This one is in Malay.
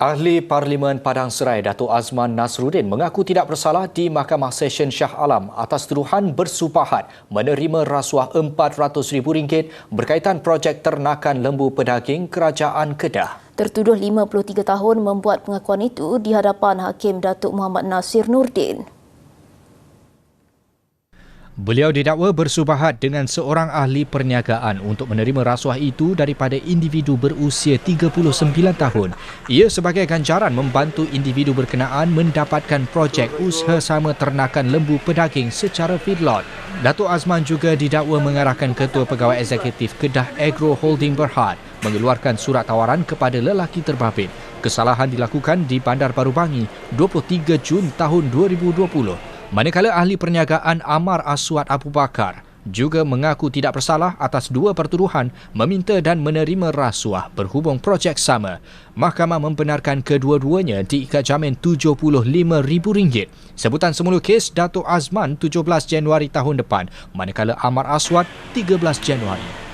Ahli Parlimen Padang Serai Datuk Azman Nasruddin mengaku tidak bersalah di Mahkamah Session Shah Alam atas tuduhan bersupahat menerima rasuah RM400,000 berkaitan projek ternakan lembu pedaging Kerajaan Kedah. Tertuduh 53 tahun membuat pengakuan itu di hadapan Hakim Datuk Muhammad Nasir Nurdin. Beliau didakwa bersubahat dengan seorang ahli perniagaan untuk menerima rasuah itu daripada individu berusia 39 tahun. Ia sebagai ganjaran membantu individu berkenaan mendapatkan projek usaha sama ternakan lembu pedaging secara feedlot. Datuk Azman juga didakwa mengarahkan Ketua Pegawai Eksekutif Kedah Agro Holding Berhad mengeluarkan surat tawaran kepada lelaki terbabit. Kesalahan dilakukan di Bandar Baru Bangi 23 Jun tahun 2020. Manakala ahli perniagaan Amar Aswad Abu Bakar juga mengaku tidak bersalah atas dua pertuduhan meminta dan menerima rasuah berhubung projek sama. Mahkamah membenarkan kedua-duanya diikat jamin RM75,000. Sebutan semula kes Datuk Azman 17 Januari tahun depan manakala Amar Aswad 13 Januari.